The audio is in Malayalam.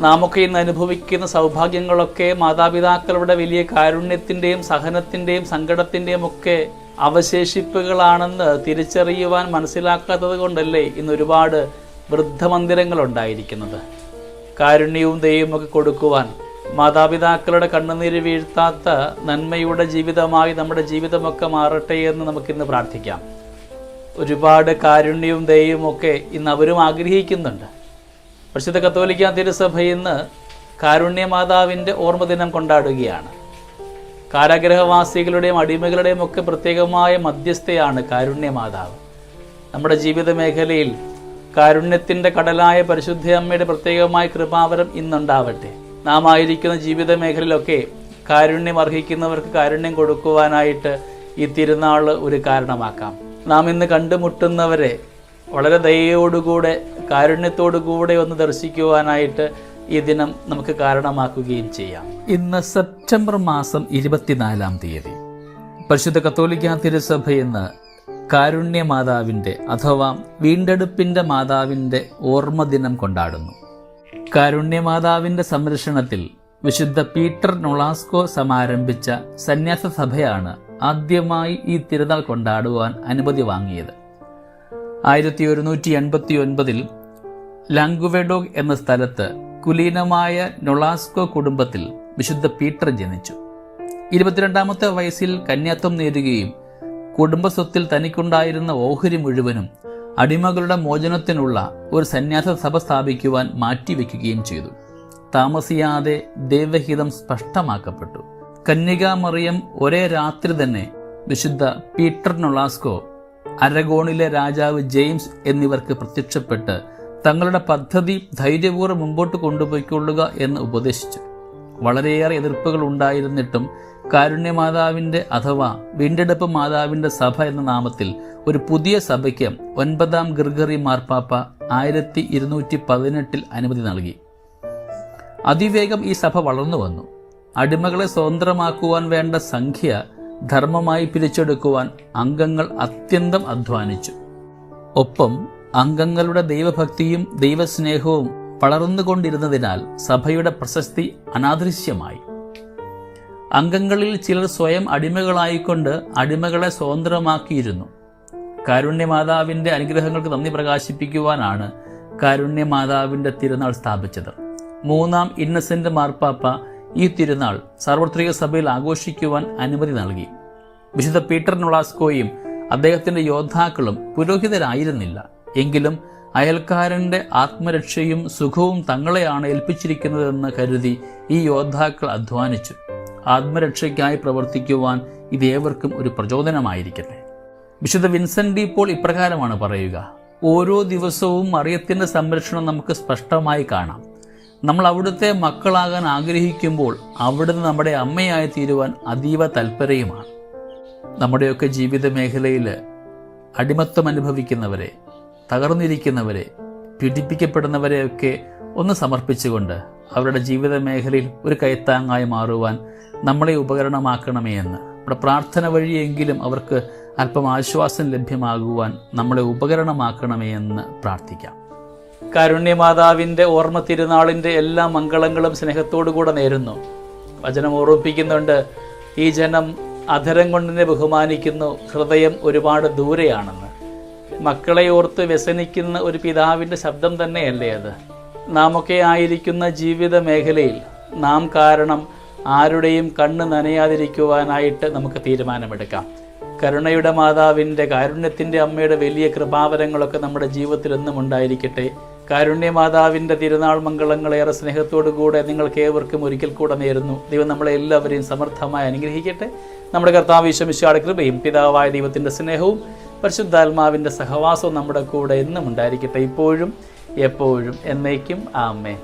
നാമൊക്കെ ഇന്ന് അനുഭവിക്കുന്ന സൗഭാഗ്യങ്ങളൊക്കെ മാതാപിതാക്കളുടെ വലിയ കാരുണ്യത്തിന്റെയും സഹനത്തിന്റെയും സങ്കടത്തിന്റെയും ഒക്കെ അവശേഷിപ്പുകളാണെന്ന് തിരിച്ചറിയുവാൻ മനസ്സിലാക്കാത്തത് കൊണ്ടല്ലേ ഇന്ന് ഒരുപാട് വൃദ്ധമന്ദിരങ്ങൾ ഉണ്ടായിരിക്കുന്നത് കാരുണ്യവും ദയവും ഒക്കെ കൊടുക്കുവാൻ മാതാപിതാക്കളുടെ കണ്ണുനീര് വീഴ്ത്താത്ത നന്മയുടെ ജീവിതമായി നമ്മുടെ ജീവിതമൊക്കെ മാറട്ടെ എന്ന് നമുക്കിന്ന് പ്രാർത്ഥിക്കാം. ഒരുപാട് കാരുണ്യവും ദയവും ഒക്കെ ഇന്ന് അവരും ആഗ്രഹിക്കുന്നുണ്ട്. പരിശുദ്ധ കത്തോലിക്ക തിരുസഭ ഇന്ന് കാരുണ്യമാതാവിന്റെ ഓർമ്മദിനം കൊണ്ടാടുകയാണ്. കാരാഗ്രഹവാസികളുടെയും അടിമകളുടെയും ഒക്കെ പ്രത്യേകമായ മധ്യസ്ഥയാണ് കാരുണ്യമാതാവ്. നമ്മുടെ ജീവിത മേഖലയിൽ കാരുണ്യത്തിന്റെ കടലായ പരിശുദ്ധ അമ്മയുടെ പ്രത്യേകമായ കൃപാവരം ഇന്നുണ്ടാവട്ടെ. നാം ആയിരിക്കുന്ന ജീവിത മേഖലയിലൊക്കെ കാരുണ്യം അർഹിക്കുന്നവർക്ക് കാരുണ്യം കൊടുക്കുവാനായിട്ട് ഈ തിരുനാൾ ഒരു കാരണമാക്കാം. നാം ഇന്ന് കണ്ടുമുട്ടുന്നവരെ വളരെ ദയയോടുകൂടെ കാരുണ്യത്തോടുകൂടെ ഒന്ന് ദർശിക്കുവാനായിട്ട് ഈ ദിനം നമുക്ക് കാരണമാക്കുകയും ചെയ്യാം. ഇന്ന് സെപ്റ്റംബർ മാസം ഇരുപത്തിനാലാം തീയതി. പരിശുദ്ധ കത്തോലിക്ക തിരുസഭ ഇന്ന് കാരുണ്യ മാതാവിന്റെ അഥവാ വീണ്ടെടുപ്പിന്റെ മാതാവിന്റെ ഓർമ്മ ദിനം കൊണ്ടാടുന്നു. കാരുണ്യമാതാവിന്റെ സംരക്ഷണത്തിൽ വിശുദ്ധ പീറ്റർ നൊളാസ്കോ സമാരംഭിച്ച സന്യാസ സഭയാണ് ആദ്യമായി ഈ തിരുനാൾ കൊണ്ടാടുവാൻ അനുമതി വാങ്ങിയത്. ആയിരത്തി ഒരുന്നൂറ്റി എൺപത്തി ഒൻപതിൽ ലാംഗുവെഡോഗ് എന്ന സ്ഥലത്ത് കുലീനമായ നൊളാസ്കോ കുടുംബത്തിൽ വിശുദ്ധ പീറ്റർ ജനിച്ചു. ഇരുപത്തിരണ്ടാമത്തെ വയസ്സിൽ കന്യാത്വം നേടുകയും കുടുംബസ്വത്തിൽ തനിക്കുണ്ടായിരുന്ന ഓഹരി മുഴുവനും അടിമകളുടെ മോചനത്തിനുള്ള ഒരു സന്യാസ സഭ സ്ഥാപിക്കുവാൻ മാറ്റിവെക്കുകയും ചെയ്തു. താമസിയാതെ ദൈവഹിതം സ്പഷ്ടമാക്കപ്പെട്ടു. കന്യകാമറിയം ഒരേ രാത്രി തന്നെ വിശുദ്ധ പീറ്റർ നൊളാസ്കോ അരഗോണിലെ രാജാവ് ജെയിംസ് എന്നിവർക്ക് പ്രത്യക്ഷപ്പെട്ട് തങ്ങളുടെ പദ്ധതി ധൈര്യപൂർവം മുമ്പോട്ട് കൊണ്ടുപോയിക്കൊള്ളുക എന്ന് ഉപദേശിച്ചു. വളരെയേറെ എതിർപ്പുകൾ ഉണ്ടായിരുന്നിട്ടും കാരുണ്യമാതാവിന്റെ അഥവാ വീണ്ടെടുപ്പ് മാതാവിന്റെ സഭ എന്ന നാമത്തിൽ ഒരു പുതിയ സഭയ്ക്ക് ഒൻപതാം ഗർഗറി മാർപ്പാപ്പ ആയിരത്തി ഇരുന്നൂറ്റി പതിനെട്ടിൽ അനുമതി നൽകി. അതിവേഗം ഈ സഭ വളർന്നു വന്നു അടിമകളെ സ്വതന്ത്രമാക്കുവാൻ വേണ്ട സംഖ്യ ധർമ്മമായി പിരിച്ചെടുക്കുവാൻ അംഗങ്ങൾ അത്യന്തം അധ്വാനിച്ചു. ഒപ്പം അംഗങ്ങളുടെ ദൈവഭക്തിയും ദൈവസ്നേഹവും വളർന്നുകൊണ്ടിരുന്നതിനാൽ സഭയുടെ പ്രശസ്തി അനാദൃശ്യമായി. അംഗങ്ങളിൽ ചിലർ സ്വയം അടിമകളായിക്കൊണ്ട് അടിമകളെ സ്വതന്ത്രമാക്കിയിരുന്നു. കാരുണ്യമാതാവിന്റെ അനുഗ്രഹങ്ങൾക്ക് നന്ദി പ്രകാശിപ്പിക്കുവാനാണ് കാരുണ്യമാതാവിന്റെ തിരുനാൾ സ്ഥാപിച്ചത്. മൂന്നാം ഇന്നസെന്റ് മാർപ്പാപ്പ ഈ തിരുനാൾ സാർവത്രിക സഭയിൽ ആഘോഷിക്കുവാൻ അനുമതി നൽകി. വിശുദ്ധ പീറ്റർ നൊളാസ്കോയും അദ്ദേഹത്തിന്റെ യോദ്ധാക്കളും പുരോഹിതരായിരുന്നില്ല. എങ്കിലും അയൽക്കാരന്റെ ആത്മരക്ഷയും സുഖവും തങ്ങളെയാണ് ഏൽപ്പിച്ചിരിക്കുന്നതെന്ന് കരുതി ഈ യോദ്ധാക്കൾ അധ്വാനിച്ചു. ആത്മരക്ഷയ്ക്കായി പ്രവർത്തിക്കുവാൻ ഇത് ഏവർക്കും ഒരു പ്രചോദനമായിരിക്കട്ടെ. വിശുദ്ധ വിൻസെന്റ് ഡി പോൾ ഇപ്രകാരമാണ് പറയുക. ഓരോ ദിവസവും മറിയത്തിന്റെ സംരക്ഷണം നമുക്ക് സ്പഷ്ടമായി കാണാം. നമ്മൾ അവിടുത്തെ മക്കളാകാൻ ആഗ്രഹിക്കുമ്പോൾ അവിടുന്ന് നമ്മുടെ അമ്മയായി തീരുവാൻ അതീവ തൽപരയുമാണ് നമ്മുടെയൊക്കെ ജീവിത മേഖലയിൽ അടിമത്വം അനുഭവിക്കുന്നവരെ തകർന്നിരിക്കുന്നവരെ പീഡിപ്പിക്കപ്പെടുന്നവരെയൊക്കെ ഒന്ന് സമർപ്പിച്ചുകൊണ്ട് അവരുടെ ജീവിത മേഖലയിൽ ഒരു കൈത്താങ്ങായി മാറുവാൻ നമ്മളെ ഉപകരണമാക്കണമേ എന്ന്. നമ്മുടെ പ്രാർത്ഥന വഴിയെങ്കിലും അവർക്ക് അല്പം ആശ്വാസം ലഭ്യമാകുവാൻ നമ്മളെ ഉപകരണമാക്കണമേ എന്ന് പ്രാർത്ഥിക്കാം. കാരുണ്യമാതാവിന്റെ ഓർമ്മ തിരുനാളിന്റെ എല്ലാ മംഗളങ്ങളും സ്നേഹത്തോടുകൂടെ നേരുന്നു. വചനം ഓർമ്മിപ്പിക്കുന്നുണ്ട് ഈ ജനം അധരം കൊണ്ടിനെ ബഹുമാനിക്കുന്നു ഹൃദയം ഒരുപാട് ദൂരെയാണെന്ന്. മക്കളെ ഓർത്ത് വ്യസനിക്കുന്ന ഒരു പിതാവിന്റെ ശബ്ദം തന്നെയല്ലേ അത്. നാമൊക്കെ ആയിരിക്കുന്ന ജീവിത മേഖലയിൽ നാം കാരണം ആരുടെയും കണ്ണ് നനയാതിരിക്കുവാനായിട്ട് നമുക്ക് തീരുമാനമെടുക്കാം. കരുണയുടെ മാതാവിന്റെ കാരുണ്യത്തിന്റെ അമ്മയുടെ വലിയ കൃപാവരങ്ങളൊക്കെ നമ്മുടെ ജീവിതത്തിൽ എന്നും ഉണ്ടായിരിക്കട്ടെ. കാരുണ്യമാതാവിന്റെ തിരുനാൾ മംഗളങ്ങൾ ഏറെ സ്നേഹത്തോടുകൂടെ നിങ്ങൾക്ക് ഏവർക്കും ഒരിക്കൽ കൂടെ നേരുന്നു. ദൈവം നമ്മളെ എല്ലാവരെയും സമർത്ഥമായി അനുഗ്രഹിക്കട്ടെ. നമ്മുടെ കർത്താവ് ഈശ്വമിശാട് കൃപയും പിതാവായ ദൈവത്തിന്റെ സ്നേഹവും പരിശുദ്ധാത്മാവിന്റെ സഹവാസവും നമ്മുടെ കൂടെ എന്നും ഉണ്ടായിരിക്കട്ടെ ഇപ്പോഴും എപ്പോഴും എന്നേക്കും. ആമേ